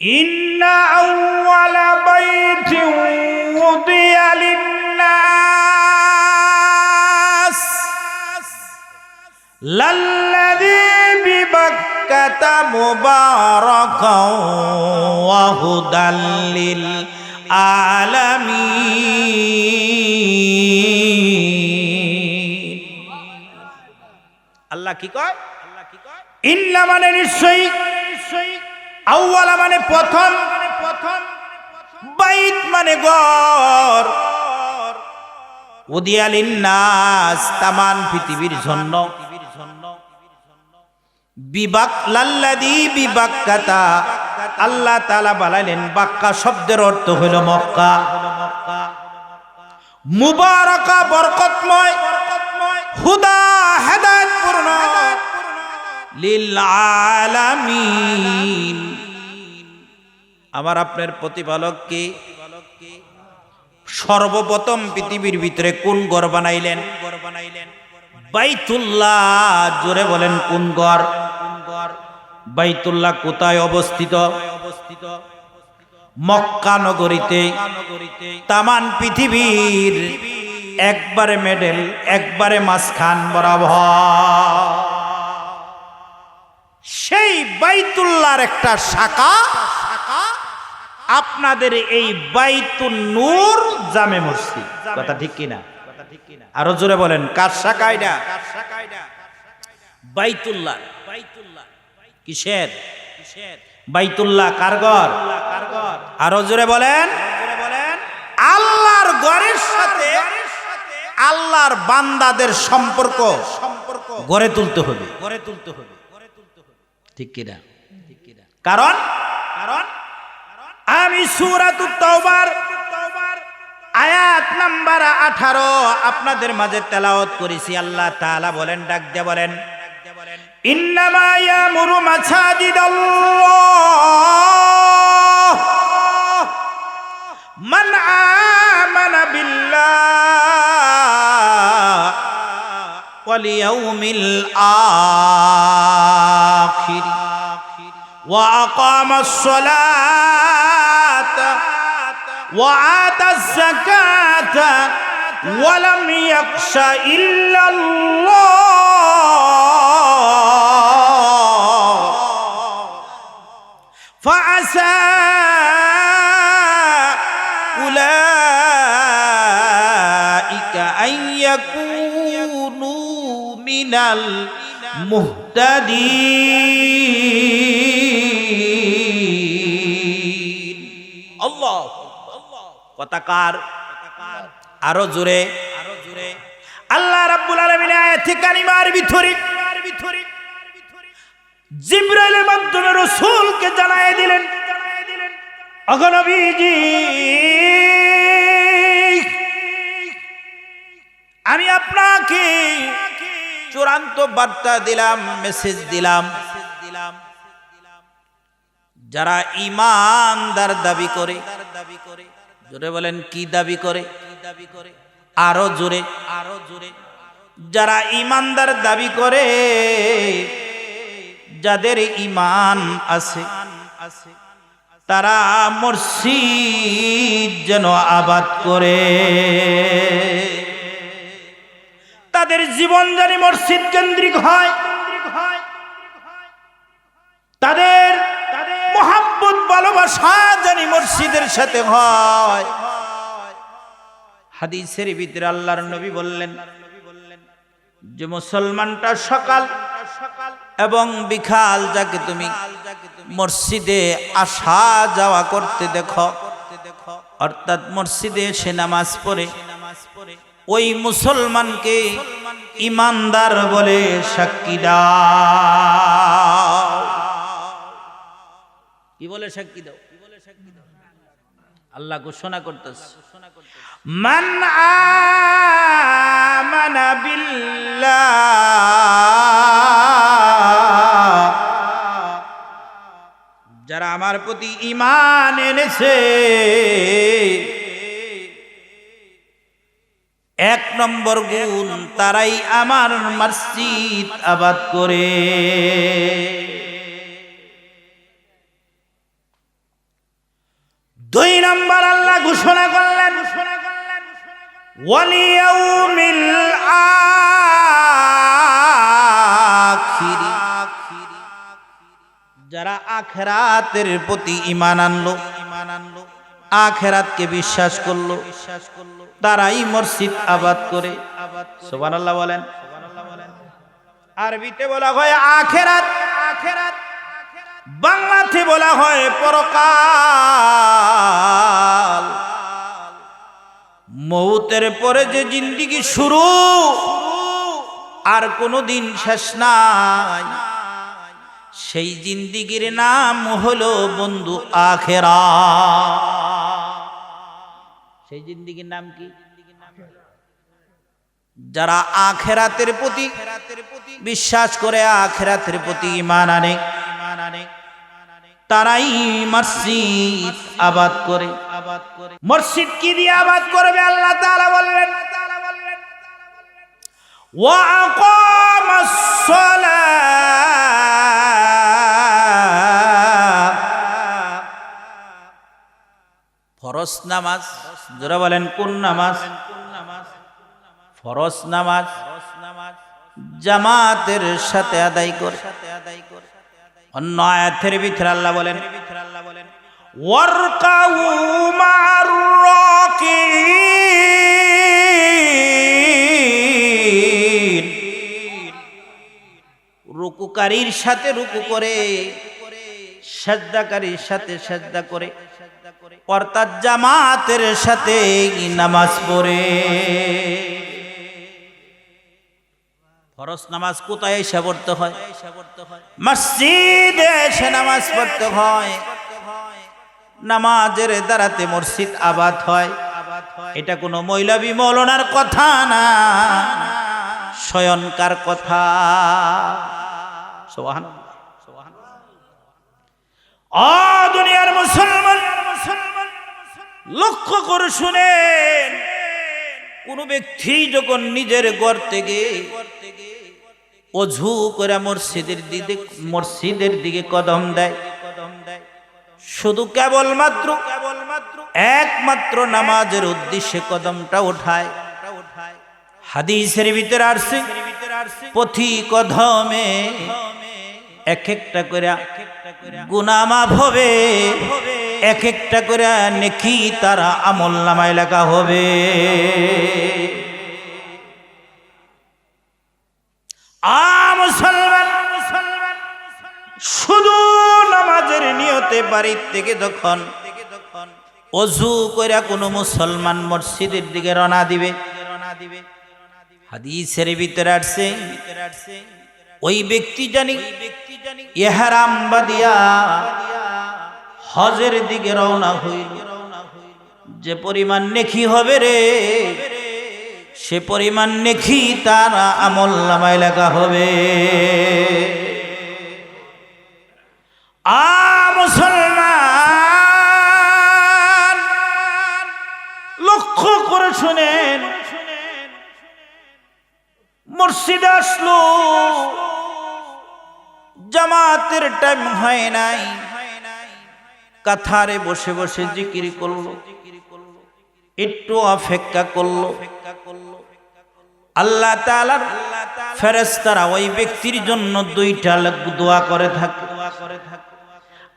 إن أول بيت وضي للناس للذي ببكة مباركا وهدى للعالمين আল্লাহ কি কয় আল্লাহ কি কয় ইন্না মানে নিশ্চয়ই নিশ্চয়ই আউয়ালা মানে প্রথম প্রথম বাইত মানে গর উদিয়ালিন নাস তামান পৃথিবীর জন্য। বিবাক লাল্লাদি বিবাক্কাতা। আল্লাহ তাআলা বানাইলেন বাক্কা শব্দের অর্থ হলো মক্কা। মুবারাকা বরকতময়, হুদা হেদায়েতপূর্ণ। আমার আপনার প্রতিপালককে সর্বপ্রথম পৃথিবীর ভিতরে কোন গড় বানাইলেন? গড় বানাইলেন বাইতুল্লাহ, জোরে বলেন কোন গড় বাইতুল্লাহ কোথায় অবস্থিত? অবস্থিত মক্কা নগরীতে। তামান পৃথিবীর একবারে মেডেল একবারে মাঝখান বরাবর। সেই বাইতুল্লাহর একটা শাখা। আপনাদের এই বাইতুল নূর জামে মসজিদ। কথা ঠিক কিনা? আরও জোরে বলেন, কার শাখা এটা? বাইতুল্লাহ। বাইতুল্লাহ কিসের? কিসের বাইতুল্লাহ কারগর আরও জোরে বলেন। আল্লাহর গড়ের সাথে আল্লাহর বান্দাদের সম্পর্ক সম্পর্ক গড়ে তুলতে হবে গড়ে তুলতে হবে। ঠিক কিনা? কারণ কারণ, আমি সুরাতুত তওবার আয়াত নাম্বার আঠারো আপনাদের মাঝে তেলাওয়াত করেছি। আল্লাহ তাআলা বলেন, ডাক দিয়ে বলেন, ইন্নামা ইয়ামুরু মাসাজিদাল্লাহ। মান আমানা বিল্লাহ ওয়াল ইয়াউমিল আখির وأقام الصلاة وآتى الزكاة ولم يخش إلا الله. فعسى أولئك أن يكونوا من المهتدين. কথাকার আরও জোরে আরও জোরে আল্লাহ রাব্বুল আলামিন আয়াতে কারিমার ভিতরে, জিব্রাইলের মাধ্যমে রাসূলকে জানায় দিলেন অগনবীজি আমি আপনাকে চূড়ান্ত বার্তা দিলাম মেসেজ দিলাম। যারা ইমানদার দাবি করে দাবি করে জোরে বলেন, কি দাবি করে? দাবি আরও জোরে। আরও জোরে যারা ইমানদার দাবি করে, যাদের ইমান আছে, তারা মসজিদ যেন আবাদ করে। তাদের জীবন জানি মসজিদ কেন্দ্রিক হয়। তাদের মোহাম্মত ভালোবাসা জানি মসজিদের সাথে হয়। হাদিসের ভিতরে আল্লাহর নবী বললেন যে, মুসলমানটা সকাল এবং বিকাল যাকে তুমি মসজিদে আসা যাওয়া করতে দেখো, অর্থাৎ মসজিদে এসে নামাজ পড়ে, ওই মুসলমানকে ইমানদার বলে সাক্ষী দাও কি বলে সাক্ষী দাও? কি বলে সাক্ষী দাও? আল্লাহ ঘোষণা করতেছে। মান আমানা বিল্লাহ। যারা আমার প্রতি ইমান এনেছে এক নম্বর গুণ তারাই আমার মসজিদ আবাদ করে। দুই নম্বর আল্লাহ ঘোষণা করলেন যারা আখেরাতের প্রতি ইমান আনলো ইমান আনলো আখেরাতকে বিশ্বাস করল বিশ্বাস করল তারাই মসজিদ আবাদ করে। আবাদ সুবহানাল্লাহ বলেন। আরবিতে বলা হয় আখেরাত আখেরাত। বাংলাতে বলা হয় পরকাল। মৌতের পরে যে জিন্দিগি শুরু, আর কোনো দিন শেষ নাই। সেই জিন্দিগির নাম হলো বন্ধু আখেরা। সেই জিন্দিগির নাম কি? যারা আখেরাতের প্রতি বিশ্বাস করে, আখেরাতের প্রতি ইমান আনে তারাই মসজিদ আবাদ করে। মসজিদ কি দিয়ে আবাদ করবে? আল্লাহ বললেন নামাজ? নামাজ? নামাজ। জামাতের সাথে আদায় করে সাথে আদায় করে। অন্য আয়াতের ভিতরে আল্লাহ বলেন রুকুকারীর সাথে রুকু করে, সাজদাকারীর সাথে সাজদা করে, অর্থাৎ জামাতের সাথে নামাজ পড়ে। ফরজ নামাজ কোথায় এসে পড়তে হয়? মসজিদে এসে নামাজ পড়তে হয়। নামাজের দ্বারাতে মসজিদ আবাদ হয়। এটা কোনো মৌলবী মৌলনার কথা না। স্বয়নকার কথা। সোহান অ দুনিয়ার মুসলমান মুসলমান লক্ষ্য করে শুনেন। কোন ব্যক্তি যখন নিজের ঘর থেকে অঝু করে মসজিদের দিকে মসজিদের দিকে কদম দেয়, শুধু কেবলমাত্র একমাত্র নামাজের উদ্দেশ্যে কদমটা ওঠায়। হাদিসের ভিতরে আসছে পথি কদমে এক একটা করে গুনামাফ হবে। এক একটা করে নেকি তারা আমল নামায় লেখা হবে। শুধু নামাজের নিয়তে বাড়ির থেকে যখন অজু করে কোনো মুসলমান মসজিদের দিকে রনা দিবে, হাদিসের ভিতরে আসছে, ওই ব্যক্তি জানি ইহারাম বাদিয়া হজের দিকে রওনা হইল যে পরিমাণ নেখি হবে রে, সে পরিমাণ নেকি তার আমল নামায় লেখা হবে। আ মুসলমান, লক্ষ্য করে শুনেন মসজিদে আসলো, জামাতের টাইম হয় নাই। কাথারে বসে বসে জিকির করল। একটু অপেক্ষা করল। আল্লাহ ফেরেশতারা ওই ব্যক্তির জন্য দুইটা দোয়া করে থাকে।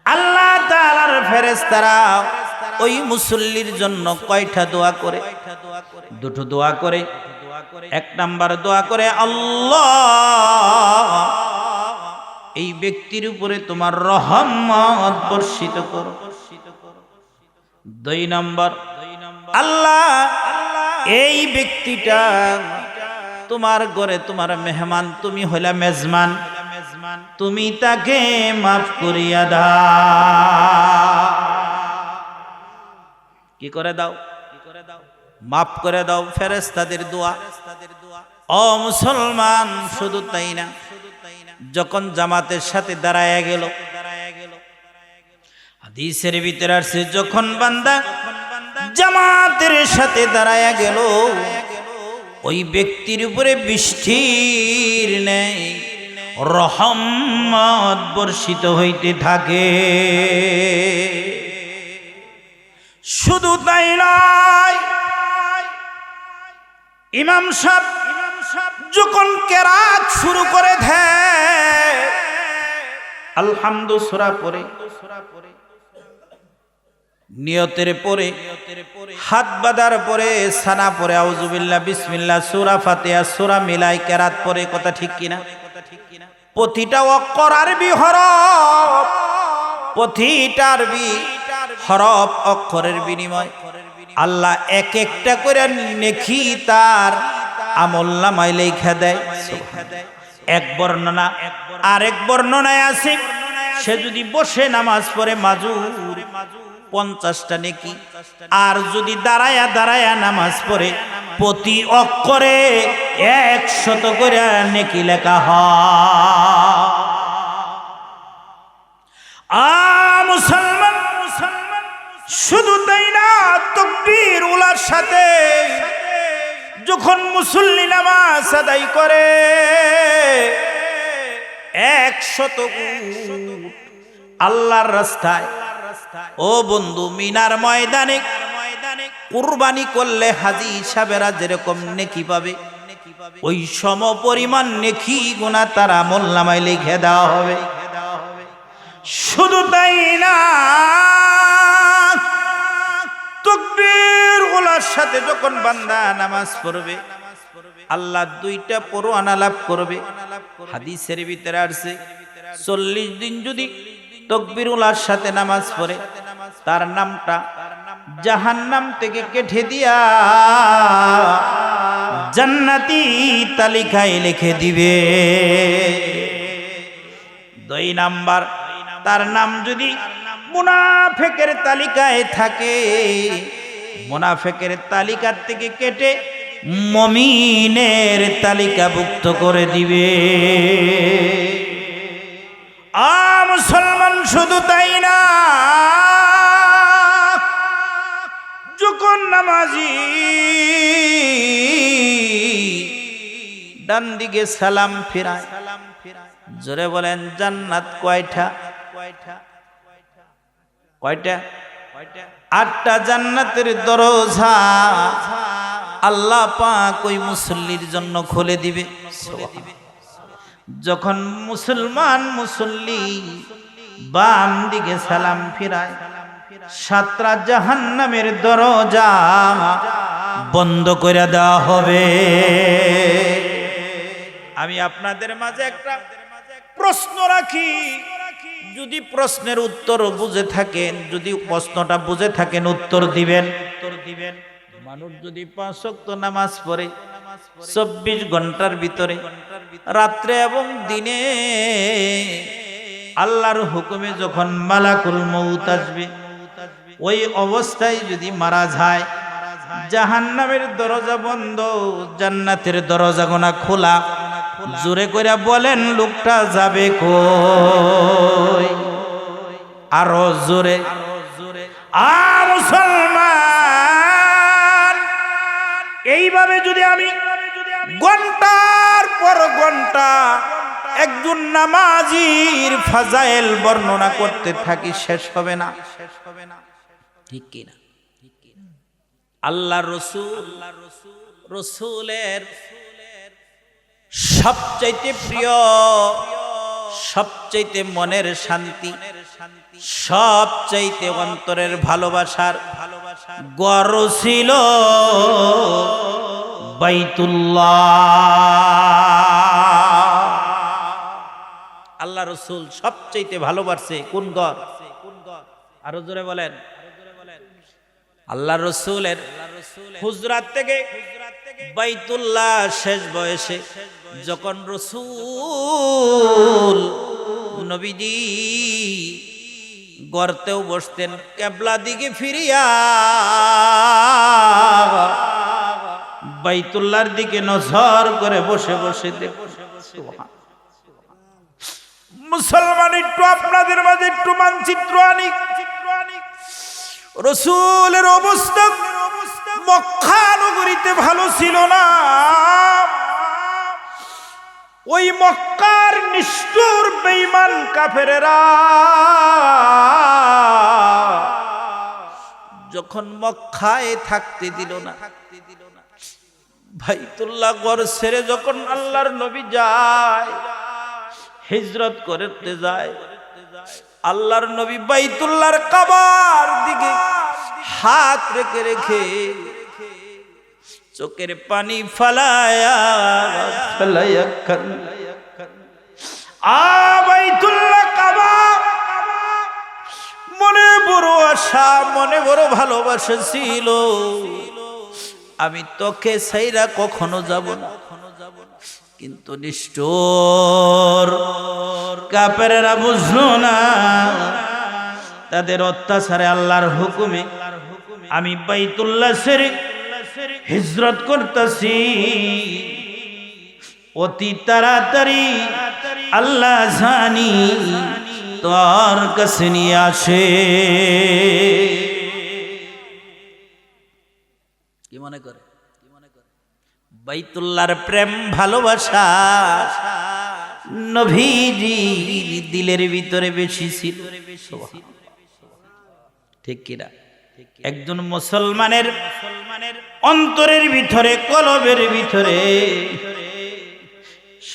আল্লাহ তাআলার ফেরেশতারা ওই মুসল্লির জন্য কয়টা দোয়া করে? দুটো দোয়া করে, এক নাম্বার দোয়া করে, আল্লাহ এই ব্যক্তির উপরে তোমার রহমত বর্ষিত করো। দুই নম্বর, আল্লাহ, এই ব্যক্তিটা তোমার ঘরে তোমার মেহমান, তুমি হইলা মেজমান, তুমি তাকে মাফ করিয়া দাও। কি করে দাও? কি করে দাও মাফ করে দাও ফেরেস্তাদের দোয়া। ও মুসলমান, শুধু তাই না যখন জামাতের সাথে দাঁড়ায় গেল। হাদিসের ভিতরে আসছে, যখন বান্দা জামাতের সাথে দাঁড়ায় গেল, ওই ব্যক্তির উপরে বৃষ্টির নেই রহমত বর্ষিত হইতে থাকে। শুধু তাই নয়, ইমাম সাহেব যখন কেরাত শুরু করে দেয় আলহামদু সুরা পরে, নিয়তের পরে, হাত বাঁধার পরে, সানা পরে আউজুবিল্লাহ বিসমিল্লাহ, সুরা ফাতিহা, সুরা মিলাই কেরাত পরে, কথা ঠিক কিনা? প্রতিটা অক্ষর আরবি হরফ, প্রতিটা আরবি হরফ অক্ষরের বিনিময়। আল্লাহ এক একটা করে নেখি তার আমল নামায় লেখা দেয়। এক বর্ণনা, আরেক বর্ণনায় আছে, সে যদি বসে নামাজ পড়ে মাজুর, পঞ্চাশটা নেকি, আর যদি দাঁড়ায়া দাঁড়ায়া নামাজ পড়ে, প্রতি অক্ষরে একশত করে নেকি লেখা আ মুসলমান মুসলমান, শুধু তাই না, তকবীর উলার সাথে যখন মুসল্লি নামাজ আদায় করে একশত আল্লাহর রাস্তায়, ও বন্ধু মিনার ময়দানে কুরবানি করলে হাজি সাহেবেরা যেরকম নেকি পাবে, ওই সম পরিমাণ নেকি গুণা তারা মোল্লামায় লিখে দেওয়া হবে। শুধু তাই না তকবীর ওলার সাথে যখন বান্দা নামাজ পড়বে, আল্লাহ দুইটা পরোয়ানা লাভ করবে। হাদিসের ভিতরে আসছে, চল্লিশ দিন যদি তকবির উলার সাথে নামাজ পড়ে, তার নামটা জাহান্নাম থেকে কেটে দিয়া জান্নাতি তালিকায় লিখে দিবে। দুই নাম্বার, তার নাম যদি মুনাফেকের তালিকায় থাকে। মুনাফেকের তালিকার থেকে কেটে মমিনের তালিকাভুক্ত করে দিবে। আ মুসলমান, শুধু তাই না। যখন নামাজি ডান দিকে সালাম ফিরায়, জোরে বলেন, জান্নাত কয়টা? কয়টা? আটটা জান্নাতের দরজা আল্লাহ পাক ওই মুসল্লির জন্য খুলে দিবে। যখন মুসলমান মুসল্লি বাম দিকে সালাম ফিরায় সাতরা জাহান্নামের দরজা বন্ধ করে দেওয়া হবে। আমি আপনাদের মাঝে একটা প্রশ্ন রাখি। যদি প্রশ্নের উত্তর বুঝে থাকেন, যদি প্রশ্নটা বুঝে থাকেন, উত্তর দিবেন। উত্তর দিবেন মানুষ যদি পাঁচ ওয়াক্ত নামাজ পড়ে, চব্বিশ ঘণ্টার ভিতরে, রাত্রে এবং দিনে, আল্লাহর হুকুমে যখন মালাকুল মৌত আসবে, ওই অবস্থায় যদি মারা যায়, জাহান্নামের দরজা বন্ধ, জান্নাতের দরজা গোনা খোলা জোরে করে বলেন, লোকটা যাবে কই? আরও জোরে আ মুসলমান, এইভাবে যদি আমি ঘণ্টার পর ঘণ্টা একজন নামাজির ফাজাইল বর্ণনা করতে থাকি, শেষ হবে না? শেষ হবে না? ঠিক কিনা আল্লাহ রসুল, রসুলের সবচাইতে প্রিয়, সবচাইতে মনের শান্তি, সবচাইতে অন্তরের ভালোবাসার গর ছিল বাইতুল্লাহ। আল্লাহ রসুল সবচাইতে ভালোবাসছে কোন গর আরও জোরে বলেন। আল্লাহ রসুলের হুজরাত থেকে বাইতুল্লাহ শেষ বয়সে যখন রসুল নবীজি গর্তেও বসতেন, কেবলা দিকে ফিরিয়া বাইতুল্লার দিকে নজর করে বসে বসে মুসলমান, একটু আপনাদের মাঝে একটু মানচিত্র আনি। রসুলের অবস্থা মক্কা নগরীতে ভালো ছিল না। ওই মক্কার নিষ্ঠুর বেইমান কাফেরেরা যখন মক্কায় থাকতে দিল না ভাইতুল্লাহ গড় ছেড়ে যখন আল্লাহর নবী যায়, হিজরত করতে যায়, আল্লাহর নবী বাইতুল্লাহর কাবার দিকে হাত রেখে রেখে চোখের পানি ফালায়া ফালায়া কান্না আবাইতুল্লাহ কাবা। মনে বড় আশা মনে বড় ভালোবাসা ছিল। আমি তোকে সেইরা কখনো যাব না। কিন্তু নিষ্ঠুর কাপেরেরা বুঝলো না তাদের অত্যাচারে আল্লাহর হুকুমে আমি বাইতুল্লাহ সেরে হিজরত করতেছি। অতি তাড়াতাড়ি আল্লাহ জানি তোর কাছে নিয়ে আসে। কি মনে করে? কি মনে করে বাইতুল্লাহর প্রেম ভালোবাসা নভীজি দিলের ভিতরে বেশি ছিল। ঠিক কিনা? একজন মুসলমানের মুসলমানের অন্তরের ভিতরে, কলবের ভিতরে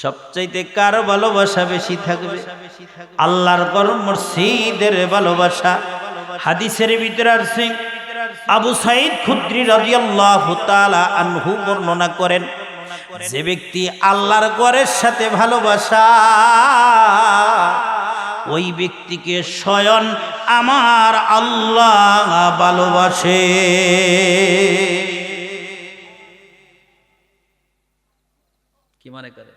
সবচাইতে কার ভালোবাসা বেশি থাকবে? আল্লাহর মসজিদের ভালোবাসা, হাদিসের ভিতরে সিং আবু সাইদ খুদ্রি রাদিয়াল্লাহু তাআলা আনহু বর্ণনা করেন, যে ব্যক্তি আল্লাহর গড়ের সাথে ভালোবাসা, ওই ব্যক্তিকে স্বয়ং আমার আল্লাহ ভালোবাসে। কি মনে করে?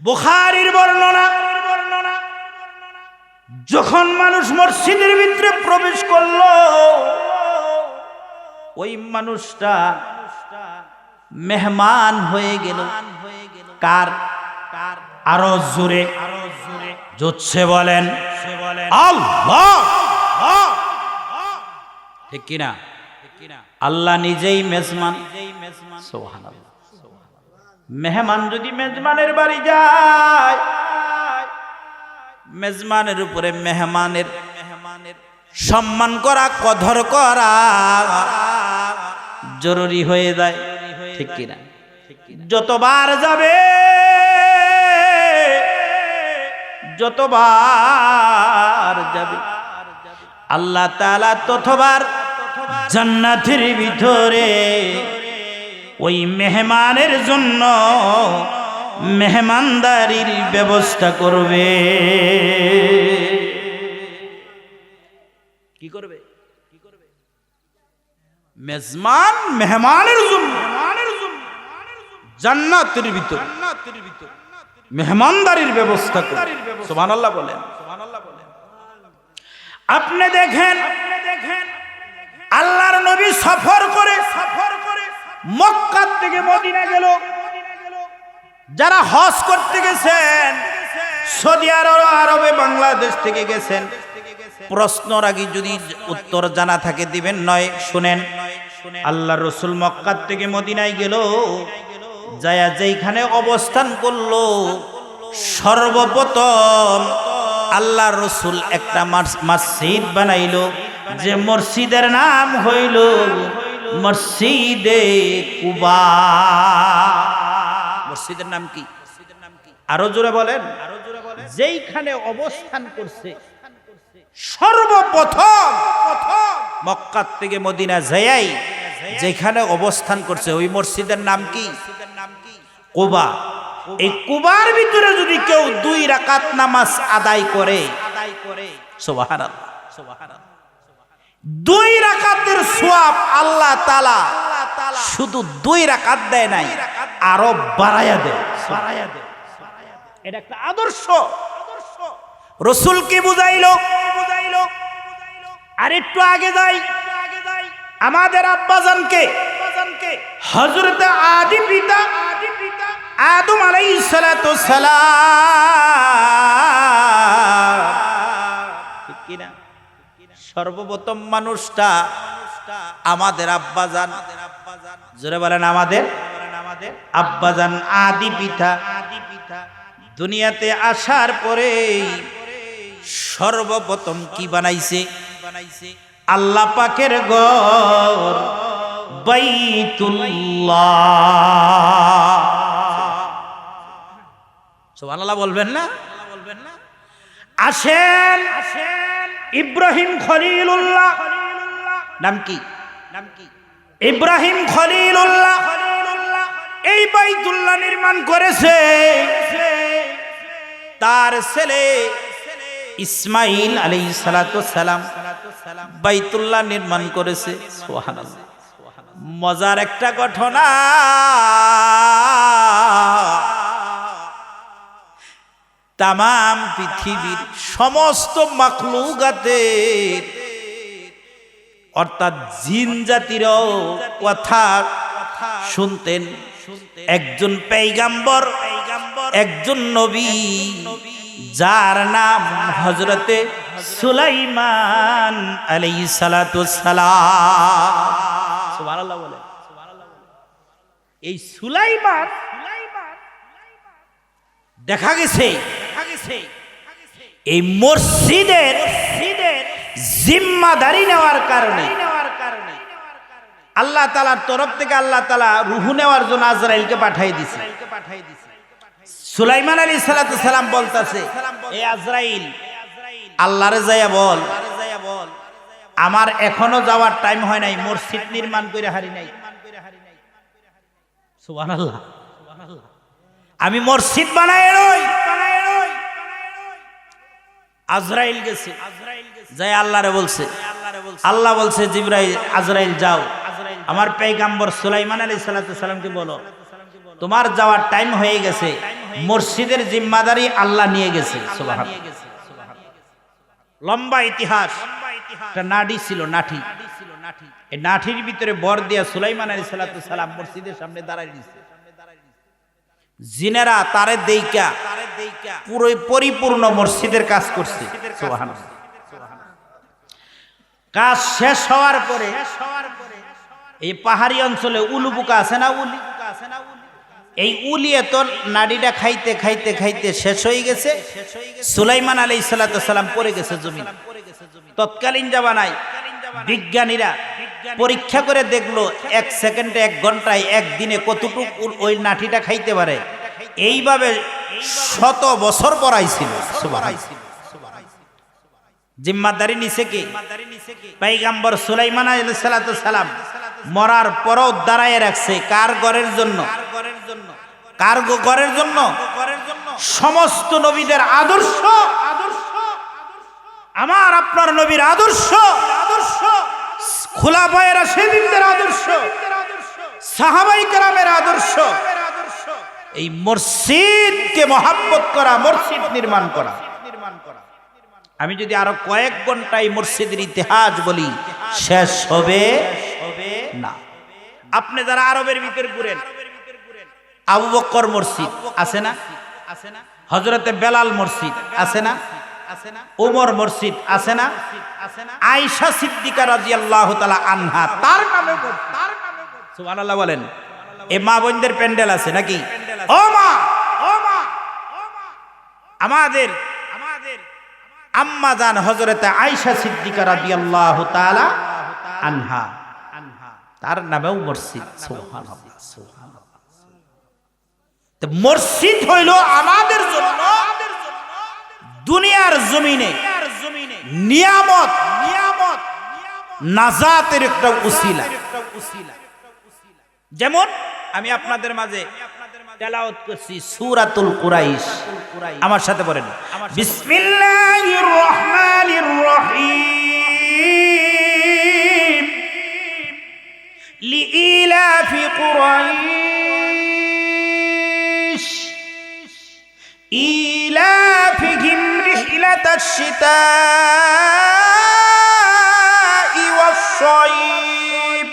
বুখারির বর্ণনা বর্ণনা যখন মানুষ মসজিদের ভিতরে প্রবেশ করল ওই মানুষটা মেহমান হয়ে গেল। কার? কার আরও জোরে আরও জোরে জোচ্ছে বলেন আল্লাহ! ঠিক কিনা? আল্লাহ নিজেই মেজমান। সুবহানাল্লাহ। মেহমান যদি মেজমানের বাড়ি যায় মেজমানের উপরে মেহমানের মেহমানের সম্মান করা কধর করা জরুরি হয়ে যায়। ঠিক কিনা? যতবার যাবে যতবার যাবে। আল্লাহ তালা ততবার জান্নাতের ভিতরে ওই মেহমানের জন্য মেহমানদারির ব্যবস্থা করবে। কি করবে? কি করবে মেজমান মেহমানের জন্য, জান্নাতের ভিতর মেহমানদারির ব্যবস্থা করবে। সুবহানাল্লাহ বলেন। আপনি দেখেন দেখেন আল্লাহর নবী সফর করে সফর করে মক্কা থেকে মদিনা গেল। যারা হজ করতে গেছেন সৌদি আরব আরবে বাংলাদেশ থেকে গেছেন প্রশ্নর আগে যদি উত্তর জানা থাকে দিবেন নয় শুনেন। আল্লাহ রসুল মক্কার থেকে মদিনায় গেল যায়া যেইখানে অবস্থান করল সর্বপ্রথম আল্লাহ রসুল একটা মসজিদ বানাইলো। যে মসজিদের নাম হইল মসজিদে কুবা। মসজিদের নাম কি? আরও জোরে বলেন। যেইখানে অবস্থান করছে সর্বপ্রথম মক্কার থেকে মদিনা যাই যেখানে অবস্থান করছে ওই মসজিদের নাম কি? কুবা। এই কুবার ভিতরে যদি কেউ দুই রাকাত নামাজ আদায় করে আদায় করে সুবহানাল্লাহ সুবহানাল্লাহ। দুই রাকাতের সোয়াব আল্লাহ তালা শুধু দুই রাকাত দেয় নাই, আরও বাড়াইয়া দেয়। বাড়াইয়া দেয় এটা একটা আদর্শ। রসুল কি বুঝাইলো? বুঝাইলো আর একটু আগে যাই। আমাদের আব্বাজানকে হজরত আদি পিতা আদি পিতা আদম আলাই সালাম সর্বপ্রথম মানুষটা আমাদের আব্বা আব্বাজান। জোরে বলেন আমাদের। আব্বাজান আদি পিতা। দুনিয়াতে আসার পরে সর্বপ্রথম কি বানাইছে? আল্লাহ পাকের গর বাইতুল্লাহ। বলবেন না বলবেন না? আসেন আসেন। ইব্রাহিম খলিলুল্লাহ। নাম কি? নাম কি ইব্রাহিম খলিলুল্লাহ। এই বাইতুল্লাহ নির্মাণ করেছে। তার ছেলে ইসমাইল আলী সালাম বাইতুল্লাহ নির্মাণ করেছে। সুবহানাল্লাহ। মজার একটা ঘটনা। তাম পৃথিবীর সমস্ত মাকলুগাতের অর্থাৎ জিন জাতিরও কথা শুনতেন। একজন পেইগাম্বর একজন নবী যার নাম হজরতে সুলাইমান আলাই সালাম বলে। এই সুলাইমান দেখা গেছে। এই মসজিদের জিম্মাদারি নেওয়ার কারণে, আল্লাহ তালার তরফ থেকে আল্লাহ তালা রুহু নেওয়ার জন্য আজরাইলকে পাঠাই দিছে। সুলাইমান আলী সালাম বলতাছে, এ আজরাইল, আল্লাহরে যাইয়া বল। আমার এখনও যাওয়ার টাইম হয় নাই, মসজিদ নির্মাণ করে হারি নাই। সুবহানাল্লাহ। আমি মসজিদ বানাই আজরাইল গেছে। যাই আল্লাহরে বলছে। আল্লাহ বলছে, জিব্রাইল, আজরাইল যাও। আমার পেগাম্বর সুলাইমান আলী সাল্লামকে বলো, তোমার যাওয়ার টাইম হয়ে গেছে। মসজিদের জিম্মাদারি আল্লাহ নিয়ে গেছে। লম্বা ইতিহাস। একটা নাডি ছিল, নাঠি। এই নাঠির ভিতরে বর দিয়া সুলাইমান আলী সাল্লাম মসজিদের সামনে দাঁড়াই দিছে জিনেরা তারে দেইকা পুরো পরিপূর্ণ মসজিদের কাজ করছে। কাজ শেষ হওয়ার পরে এই পাহাড়ি অঞ্চলে উলু পোকা আছে না উলি? এই উলিয়ে তো নাডিটা খাইতে খাইতে খাইতে শেষ হয়ে গেছে। সুলাইমান আলী সাল্লাম পড়ে গেছে জমি তৎকালীন জামানায় বিজ্ঞানীরা পরীক্ষা করে দেখল এক সেকেন্ডে, এক ঘন্টায় একদিনে কতটুকু ওই নাঠিটা খাইতে পারে। এইভাবে শত বছর পড়াইছিল। জিম্মাদারি নিছে কি? পাইগাম্বর সুলাইমান সালাম মরার পরও দাঁড়ায় রাখছে কার ঘরের জন্য? কার ঘরের জন্য? সমস্ত নবীদের আদর্শ আদর্শ। আমার আপনার নবীর আদর্শ। খোলা পায়েরা সেদিনদের আদর্শ। সাহাবাই কেরামের আদর্শ। এই মসজিদকে মহাব্বত করা, মসজিদ নির্মাণ করা। আমি যদি আরও কয়েক ঘণ্টা এই মসজিদের ইতিহাস বলি, শেষ হবে না। আপনি যারা আরবের ভিতর ঘুরেন, আবু বক্কর মসজিদ আছে না? আছে না হজরতে বেলাল মসজিদ আছে না? উমর মসজিদ আছে না? আয়েশা সিদ্দিকা রাদিয়াল্লাহু তাআলা আনহা তার নামে তার নামে সুবহানাল্লাহ বলেন। এ মা বোনদের প্যান্ডেল আছে নাকি? ও মা ও মা আমাদের আমাদের আম্মা জান হজরতে আয়েশা সিদ্দিকা রাদিয়াল্লাহু তাআলা আনহা আনহা। তার নামেও মসজিদ সুবহানাল্লাহ সুবহানাল্লাহ। তো মসজিদ হইল আমাদের জন্য দুনিয়ার জমিনে নিয়ামত নিয়ামত, নাজাতের একটা উসিলা। যেমন আমি আপনাদের মাঝে করছি আমার সাথে বলেন। বিসমিল্লাহির রহমানির رحلة الشتاء والصيف.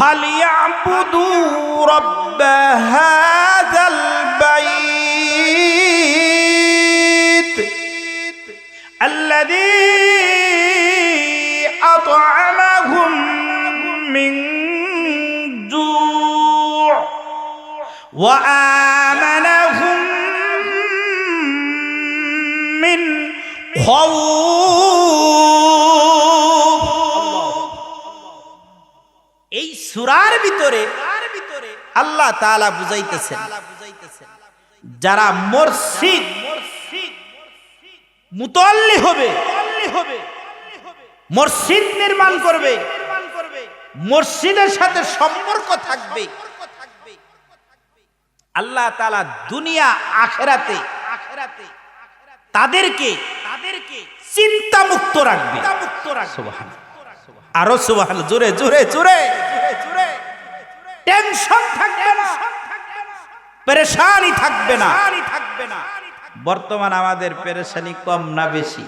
فليعبدوا رب هذا البيت الذي أطعمهم من جوع وآمنهم এই সুরার ভিতরে আল্লাহ তালা বুঝাইতেছেন, যারা মসজিদ মুতল্লি হবে মসজিদ নির্মাণ করবে মসজিদের সাথে সম্পর্ক থাকবে। আল্লাহ দুনিয়া, আখেরাতে তাদেরকে তাদেরকে চিন্তা মুক্ত রাখবে। সুবহান আরও সুবহান জোরে জোরে জোরে টেনশন থাকবে না। পেরেশানি থাকবে না। থাকবে না। বর্তমান আমাদের পেরেশানি কম না বেশি?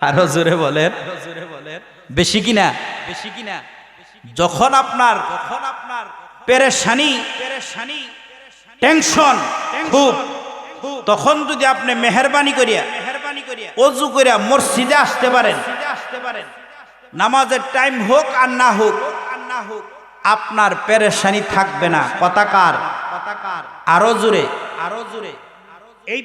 আরও জোরে বলেন। বেশি কিনা বেশি কিনা যখন আপনার যখন আপনার পেরেশানি পেরেশানি টেনশন খুব তখন যদি আপনি মেহরবানি করিয়া অজু করিয়া মসজিদে আসতে পারেন। নামাজের টাইম হোক আর না হোক, আপনার পেরেশানি থাকবে না। কথাকার আরও জুড়ে আরও জুড়ে এই